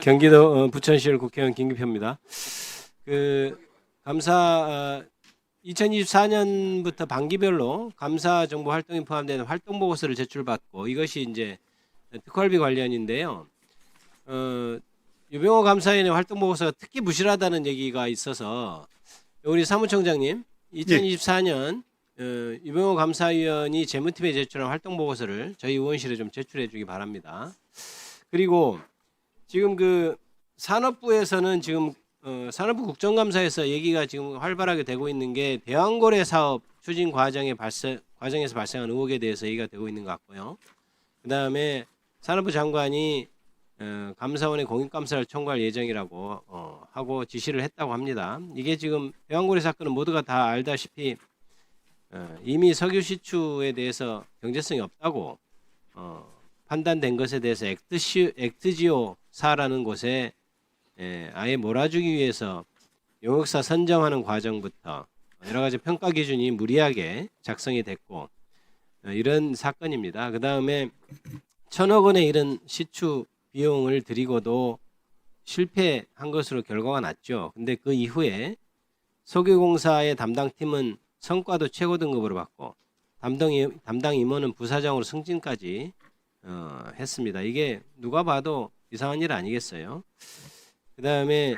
경기도 어, 부천시를 국회의원 김기표입니다. 그 감사 어, 2024년부터 반기별로 감사 정보 활동이 포함되는 활동 보고서를 제출받고 이것이 이제 특활비 관련인데요. 어, 유병호 감사위원의 활동 보고서가 특히 부실하다는 얘기가 있어서 우리 사무총장님 2024년 어, 유병호 감사위원이 재무팀에 제출한 활동 보고서를 저희 의원실에 좀 제출해 주기 바랍니다. 그리고 지금 그 산업부에서는 지금 어, 산업부 국정감사에서 얘기가 지금 활발하게 되고 있는 게 대왕고래 사업 추진 과정에 발생 과정에서 발생한 의혹에 대해서 얘기가 되고 있는 것 같고요. 그 다음에 산업부 장관이 어, 감사원의 공익감사를 청구할 예정이라고 어, 하고 지시를 했다고 합니다. 이게 지금 대왕고래 사건은 모두가 다 알다시피 어, 이미 석유 시추에 대해서 경제성이 없다고 어, 판단된 것에 대해서 액트시, 액트지오 사라는 곳에 예, 아예 몰아주기 위해서 용역사 선정하는 과정부터 여러 가지 평가 기준이 무리하게 작성이 됐고 어, 이런 사건입니다. 그 다음에 천억 원의 이런 시추 비용을 들이고도 실패한 것으로 결과가 났죠. 근데 그 이후에 석유공사의 담당팀은 성과도 최고 등급으로 받고 담당 임원은 부사장으로 승진까지 어, 했습니다. 이게 누가 봐도 이상한 일 아니겠어요? 그 다음에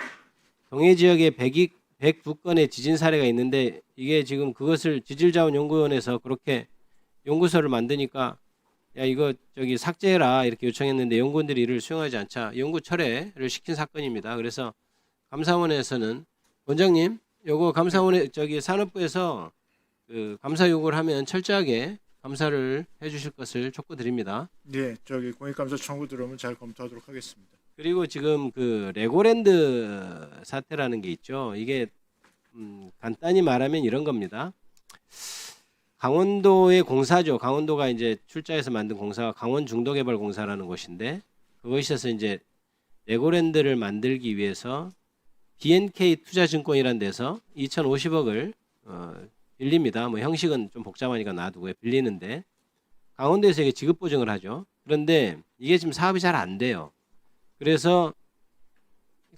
동해 지역에 100이, 109건의 지진 사례가 있는데 이게 지금 그것을 지질자원연구원에서 그렇게 연구소를 만드니까 야 이거 저기 삭제해라 이렇게 요청했는데 연구원들이 이를 수용하지 않자 연구 철회를 시킨 사건입니다. 그래서 감사원에서는 원장님 요거 감사원에 저기 산업부에서 그 감사 요구를 하면 철저하게 감사를 해주실 것을 촉구드립니다. 네, 저기 공익감사 청구 들어오면 잘 검토하도록 하겠습니다. 그리고 지금 그 레고랜드 사태라는 게 있죠. 이게 음, 간단히 말하면 이런 겁니다. 강원도의 공사죠. 강원도가 이제 출자해서 만든 공사가 강원 중도개발 공사라는 곳인데 그것에서 이제 레고랜드를 만들기 위해서 DNK 투자증권이라는 데서 2,050억을 어, 빌립니다. 뭐 형식은 좀 복잡하니까 놔두고요. 빌리는데 강원도에서 이게 지급 보증을 하죠. 그런데 이게 지금 사업이 잘 안 돼요. 그래서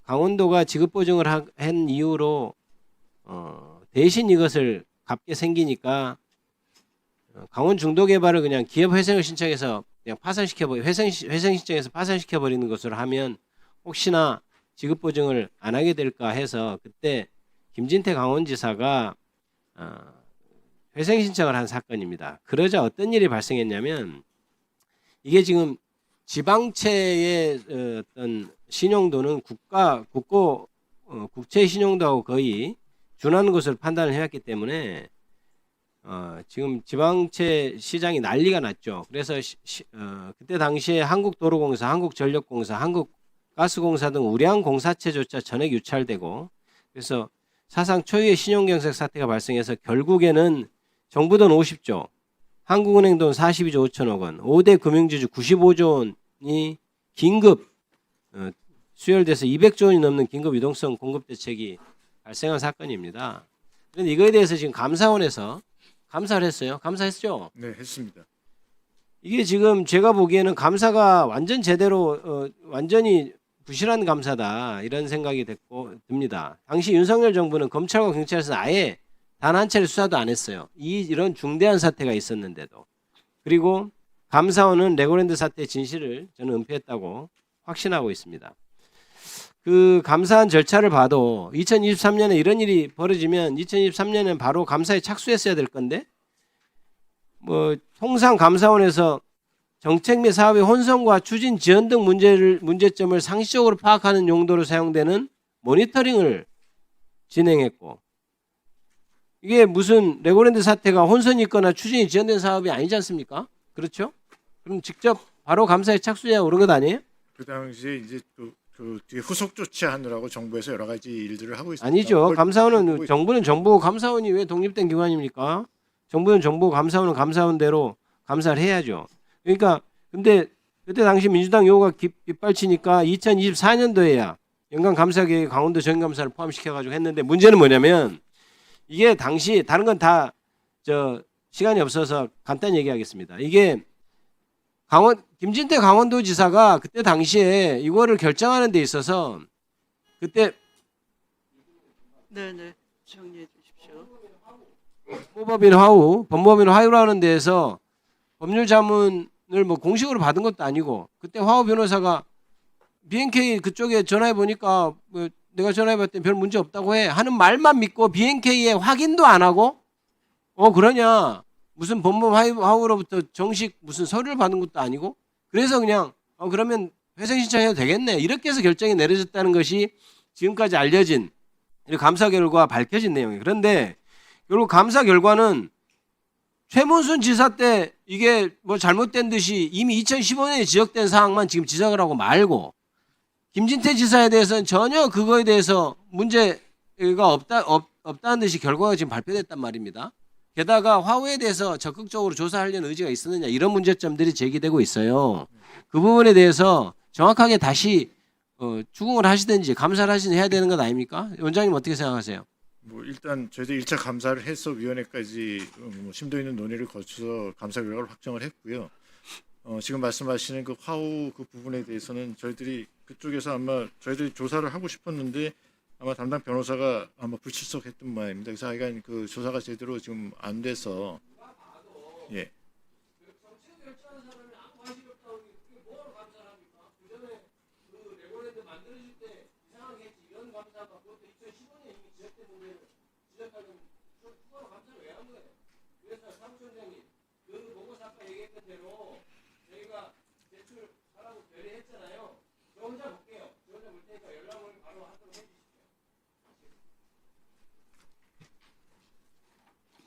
강원도가 지급 보증을 하- 한 이후로 어, 대신 이것을 갚게 생기니까 어, 강원 중도 개발을 그냥 기업 회생을 신청해서 그냥 파산시켜 버 회생 회생 신청해서 파산시켜 버리는 것으로 하면 혹시나 지급 보증을 안 하게 될까 해서 그때 김진태 강원지사가 어, 회생 신청을 한 사건입니다. 그러자 어떤 일이 발생했냐면 이게 지금 지방채의 어, 어떤 신용도는 국가 국고 어, 국채 신용도하고 거의 준하는 것으로 판단을 해왔기 때문에 어, 지금 지방채 시장이 난리가 났죠. 그래서 시, 시- 어, 그때 당시에 한국도로공사, 한국전력공사, 한국가스공사 등 우량 공사체조차 전액 유찰되고 그래서 사상 초유의 신용경색 사태가 발생해서 결국에는 정부 돈 50조, 한국은행 돈 42조 5천억 원, 5대 금융지주 95조 원이 긴급 어, 수혈돼서 200조 원이 넘는 긴급 유동성 공급 대책이 발생한 사건입니다. 그런데 이거에 대해서 지금 감사원에서 감사를 했어요. 감사했죠. 네, 했습니다. 이게 지금 제가 보기에는 감사가 완전 제대로 어, 완전히 부실한 감사다 이런 생각이 됐고 듭니다. 당시 윤석열 정부는 검찰과 경찰에서 아예 단 한 차례 수사도 안 했어요. 이 이런 중대한 사태가 있었는데도 그리고 감사원은 레고랜드 사태 진실을 저는 은폐했다고 확신하고 있습니다. 그 감사한 절차를 봐도 2023년에 이런 일이 벌어지면 2023년엔 바로 감사에 착수했어야 될 건데 뭐 통상 감사원에서 정책 및 사업의 혼선과 추진 지연 등 문제를 문제점을 상시적으로 파악하는 용도로 사용되는 모니터링을 진행했고 이게 무슨 레고랜드 사태가 혼선이 있거나 추진이 지연된 사업이 아니지 않습니까? 그렇죠? 그럼 직접 바로 감사에 착수해야 오른 것 아니에요? 그 당시에 이제 그, 그 뒤에 후속 조치하느라고 정부에서 여러 가지 일들을 하고 있습니다. 아니죠. 감사원은 정부는 정부 감사원이 왜 독립된 기관입니까? 정부는 정부 감사원은 감사원대로 감사를 해야죠. 그러니까 근데 그때 당시 민주당 요구가 깃- 깃발치니까 2024년도에야 연간 감사 계획 강원도 전 감사를 포함시켜 가지고 했는데 문제는 뭐냐면 이게 당시 다른 건 다 저 시간이 없어서 간단히 얘기하겠습니다. 이게 강원 김진태 강원도지사가 그때 당시에 이거를 결정하는 데 있어서 그때 네네 정리해 주십시오. 법무법인 화우, 법무법인 화우라는 데에서 법률 자문을 뭐 공식으로 받은 것도 아니고 그때 화우 변호사가 BNK 그쪽에 전화해 보니까 뭐 내가 전화해 봤더니 별 문제 없다고 해 하는 말만 믿고 BNK에 확인도 안 하고 어 그러냐 무슨 법무법 화우- 화우로부터 정식 무슨 서류를 받은 것도 아니고 그래서 그냥 어 그러면 회생 신청해도 되겠네 이렇게 해서 결정이 내려졌다는 것이 지금까지 알려진 이 감사 결과 밝혀진 내용이에요. 그런데 결국 감사 결과는 최문순 지사 때 이게 뭐 잘못된 듯이 이미 2015년에 지적된 사항만 지금 지적을 하고 말고 김진태 지사에 대해서는 전혀 그거에 대해서 문제가 없다 없, 없다는 듯이 결과가 지금 발표됐단 말입니다. 게다가 화후에 대해서 적극적으로 조사하려는 의지가 있었느냐 이런 문제점들이 제기되고 있어요. 그 부분에 대해서 정확하게 다시 어, 추궁을 하시든지 감사를 하시든 해야 되는 것 아닙니까? 원장님 어떻게 생각하세요? 뭐 일단 저희도 1차 감사를 해서 위원회까지 어, 뭐 심도 있는 논의를 거쳐서 감사 결과를 확정을 했고요. 어, 지금 말씀하시는 그 화우 그 부분에 대해서는 저희들이 그쪽에서 아마 저희들이 조사를 하고 싶었는데 아마 담당 변호사가 아마 불출석했던 모양입니다. 그래서 하여간 그 조사가 제대로 지금 안 돼서 예. 얘기했던 대로 저희가 제출하라고 결의했잖아요. 저 혼자